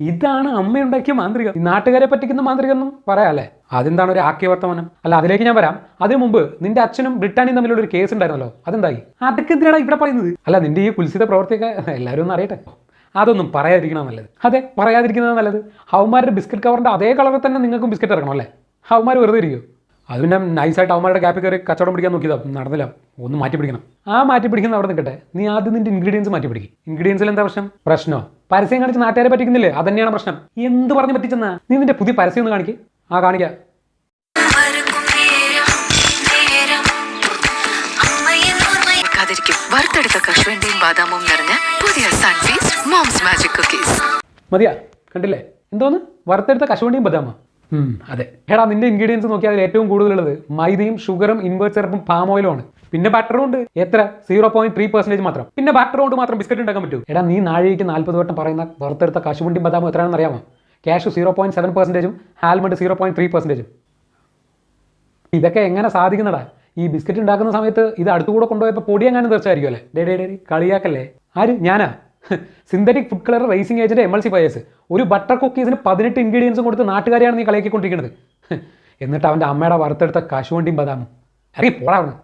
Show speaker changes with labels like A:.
A: ഇതാണ് അമ്മയുണ്ടാക്കിയ മാന്ത്രികം. നാട്ടുകാരെ പറ്റിക്കുന്ന മാന്ത്രികം എന്നും പറയാല്ലേ? അതെന്താണ് ഒരു ആക്യവർത്തമാനം? അല്ല അതിലേക്ക് ഞാൻ വരാം. അതിനു മുമ്പ് നിന്റെ അച്ഛനും ബ്രിട്ടാനിയും തമ്മിലുള്ള ഒരു കേസ് ഉണ്ടായിരുന്നല്ലോ. അതെന്തായി? അതൊക്കെ എന്തിനാണ് ഇവിടെ പറയുന്നത്? അല്ല നിന്റെ ഈ കുൽസിത പ്രവർത്തിയൊക്കെ എല്ലാവരും ഒന്ന് അറിയട്ടെ. അതൊന്നും പറയാതിരിക്കണം നല്ലത്. അതെ പറയാതിരിക്കുന്നത് നല്ലത്. ഹൗമാരുടെ ബിസ്ക്കറ്റ് കവറിന്റെ അതേ കളറിൽ തന്നെ നിങ്ങൾക്കും ബിസ്ക്കറ്റ് ഇറക്കണം അല്ലേ? ഹൗമാർ വെറുതെ ഇരിക്കും അത് പിന്നെ നൈസായിട്ട് അവന്മാരുടെ ക്യാപ്പിൽ കയറി കച്ചവടം പിടിക്കാൻ നോക്കിയതാ. നടന്നില്ല. ഒന്ന് മാറ്റി പിടിക്കണം ആ മാറ്റി പിടിക്കുന്ന അവിടെ നിൽക്കട്ടെ. നീ ആദ്യം നിന്റെ ഇൻഗ്രീഡിയൻസ് മാറ്റി പിടിക്കും ഇൻഗ്രീഡിയൻസിൽ എന്താ പ്രശ്നം? പ്രശ്നോ? പരസ്യം കാണിച്ച് നാട്ടുകാരെ പറ്റിക്കുന്നില്ലേ? അതന്നെയാണ് പ്രശ്നം. എന്ത് പറഞ്ഞ് പറ്റിച്ചെന്നാ? നീ നിന്റെ പുതിയ പരസ്യം ഒന്ന് കാണിക്ക്. ആ കാണിക്ക.
B: വറുത്തെടുത്ത കശുവണ്ടിയും ബാദാമും നിറഞ്ഞ പുതിയ സൺഫീസ്റ്റ് മോംസ് മാജിക് കുക്കീസ്
A: മതിയാ. കണ്ടില്ലേ? എന്തോന്ന്? വറുത്തെടുത്ത കശുവണ്ടിയും ബദാമ. അതെ. എടാ നിന്റെ ഇൻഗ്രീഡിയൻസ് നോക്കിയാൽ ഏറ്റവും കൂടുതലുള്ളത് മൈദയും ഷുഗറും ഇൻവേർട്ട് സിറപ്പും പാം ഓയിലും ആണ്. പിന്നെ ബട്ടർ ഉണ്ട്. എത്ര? സീറോ പോയിന്റ് ത്രീ പെർസെന്റേജ് മാത്രം. പിന്നെ ബട്ടർ കൊണ്ട് മാത്രം ബിസ്ക്കറ്റ് ഉണ്ടാക്കാൻ പറ്റും. എടാ നീ നാഴികയ്ക്ക് നാൽപ്പത് വട്ടം പറയുന്ന വറുത്തെടുത്ത കശുവണ്ടി ബദാം എത്രയാണെന്ന് അറിയാമോ? ക്യാഷ് സീറോ പോയിന്റ് സെവൻ പെർസെന്റേജും ഹാൽമണ്ട് സീറോ പോയിന്റ് ത്രീ പെർസെന്റേജും ഇതൊക്കെ എങ്ങനെ സാധിക്കുന്നടാ? ഈ ബിസ്ക്കറ്റ് ഉണ്ടാക്കുന്ന സമയത്ത് ഇത് അടുത്തുകൂടെ കൊണ്ടുപോയപ്പോൾ പൊടി എങ്ങാനും തീർച്ചയായിരിക്കും അല്ലേ? ഡേ ഡേ ഡേ കളിയാക്കല്ലേ? ആര്? ഞാനാ? Synthetic food colour raising agent M L C pairs ഒരു ബട്ടർ കുക്കീസിന് പതിനെട്ട് ഇൻഗ്രീഡിയൻസും കൊടുത്ത് നാട്ടുകാരെയാണ് നീ കളിയാക്കിക്കൊണ്ടിരിക്കുന്നത് എന്നിട്ട് അവന്റെ അമ്മയുടെ വറുത്തെടുത്ത കശുവണ്ടിയും ബദാമും. ഇറങ്ങി പോടാ അവിടുന്ന്.